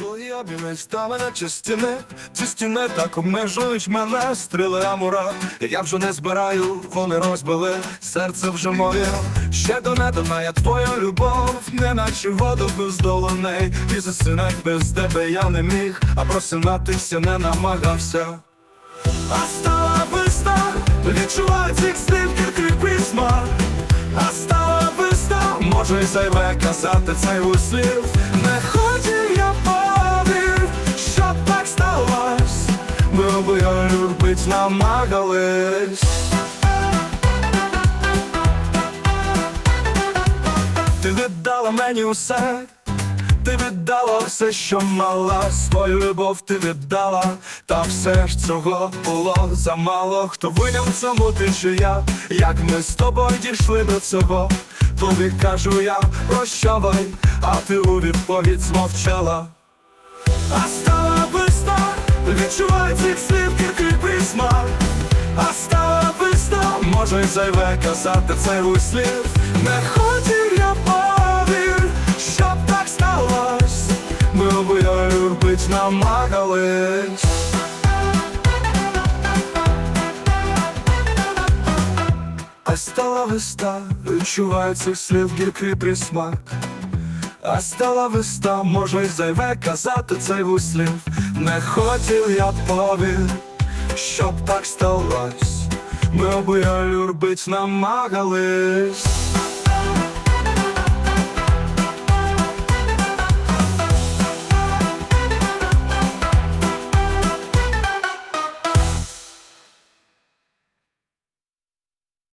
Твої обійми стали частини, ці стіни так обмежують мене. Стріли амура. Я вже не збираю, вони розбили. Серце вже моє. Ще до недавна я твоя любов, неначе воду без долоней. І засинать без тебе я не міг, а просинатися не намагався. А стала весна, відчуваю цих слів гіркий присмак А стала весна, може й зайве казати цей услів Не обоє намагались. Ти віддала мені усе. Ти віддала все, що мала, свою любов ти віддала, та все ж цього було замало. Хто виняв цьому ти чи я, як ми з тобою дійшли до цього, тобі кажу я прощавай, а ти у відповідь змовчала. А стала весна, відчувай цих слів гіркий присмак А стала весна, може й зайве казати цей услів Не хотів я повір, щоб так сталось. Ми обоє любить намагались А стала весна, відчуваю цих слів гіркий присмак. А стала веста, може й зайве казати цей вислів Не хотів я повір, щоб так сталось Ми обоє любить намагались